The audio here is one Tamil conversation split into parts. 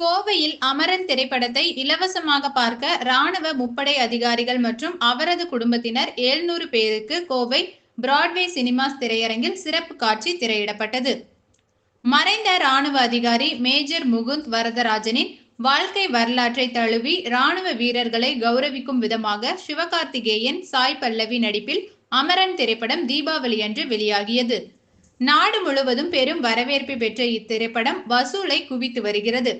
கோவையில் அமரன் திரைப்படத்தை இலவசமாக பார்க்க ராணுவ முப்படை அதிகாரிகள் மற்றும் அவரது குடும்பத்தினர் 700 பேருக்கு கோவை பிராட்வே சினிமாஸ் திரையரங்கில் சிறப்பு காட்சி திரையிடப்பட்டது. மறைந்த ராணுவ அதிகாரி மேஜர் முகுந்த் வரதராஜனின் வாழ்க்கை வரலாற்றை தழுவி ராணுவ வீரர்களை கௌரவிக்கும் விதமாக சிவகார்த்திகேயன் சாய் பல்லவி நடிப்பில் அமரன் திரைப்படம் தீபாவளி அன்று வெளியாகியது. நாடு முழுவதும் பெரும் வரவேற்பை பெற்ற இத்திரைப்படம் வசூலை குவித்து வருகிறது.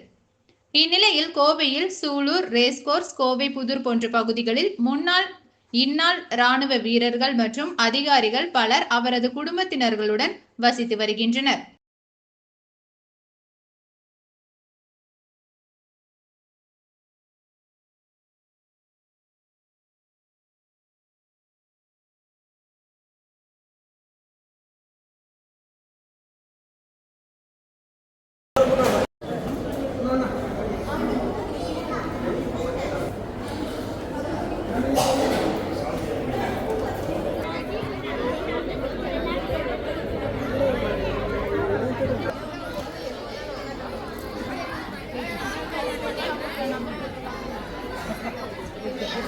இந்நிலையில் கோவையில் சூலூர் ரேஸ்கோர்ஸ் கோவை புதூர் போன்ற பகுதிகளில் முன்னாள் இந்நாள் ராணுவ வீரர்கள் மற்றும் அதிகாரிகள் பலர் அவரது குடும்பத்தினர்களுடன் வசித்து வருகின்றனர்.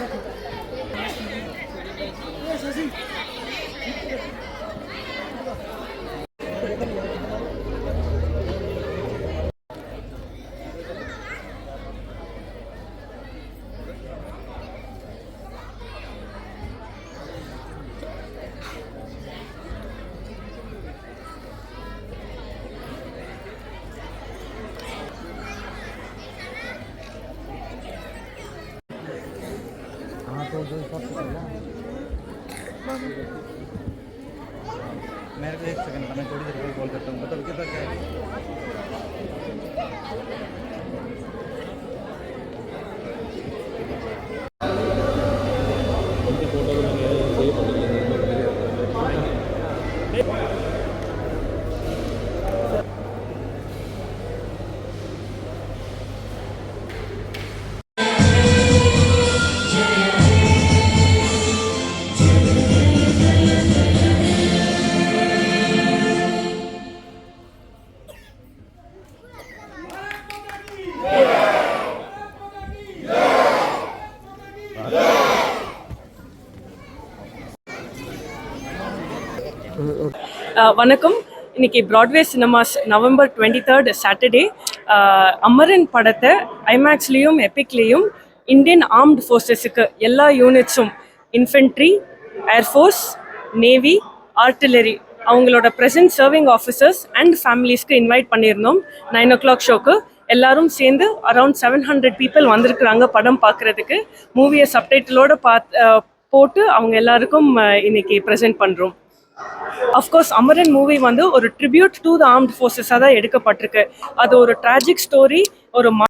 Yes, I see. मेरे को एक सेकंड मैं थोड़ी देर में कॉल करता हूँ बताओ कितना क्या है வணக்கம். இன்னைக்கு Broadway cinemas November twenty third Saturday Amaran படத்தை ஐமேக்ஸ்லேயும் எபிக்லேயும் இந்தியன் ஆர்ம்டு ஃபோர்ஸஸுக்கு எல்லா யூனிட்ஸும் infantry air force navy artillery அவங்களோட ப்ரெசன்ட் சர்விங் ஆஃபீஸர்ஸ் அண்ட் ஃபேமிலிஸ்க்கு இன்வைட் பண்ணியிருந்தோம். நைன் ஓ கிளாக் ஷோக்கு எல்லாரும் சேர்ந்து அரவுண்ட் செவன் ஹண்ட்ரட் பீப்புள் வந்திருக்கிறாங்க படம் பார்க்குறதுக்கு. மூவியை சப்டைட்டிலோடு பார்த்து போட்டு அவங்க எல்லாருக்கும் இன்னைக்கு ப்ரெசென்ட் பண்ணுறோம் அஃப்கோர்ஸ் அமரன் மூவி வந்து ஒரு ட்ரிபியூட் டு த ஆர்ம்ட் ஃபோர்ஸஸாக தான் எடுக்கப்பட்டிருக்கு. அது ஒரு ட்ராஜிக் ஸ்டோரி ஒரு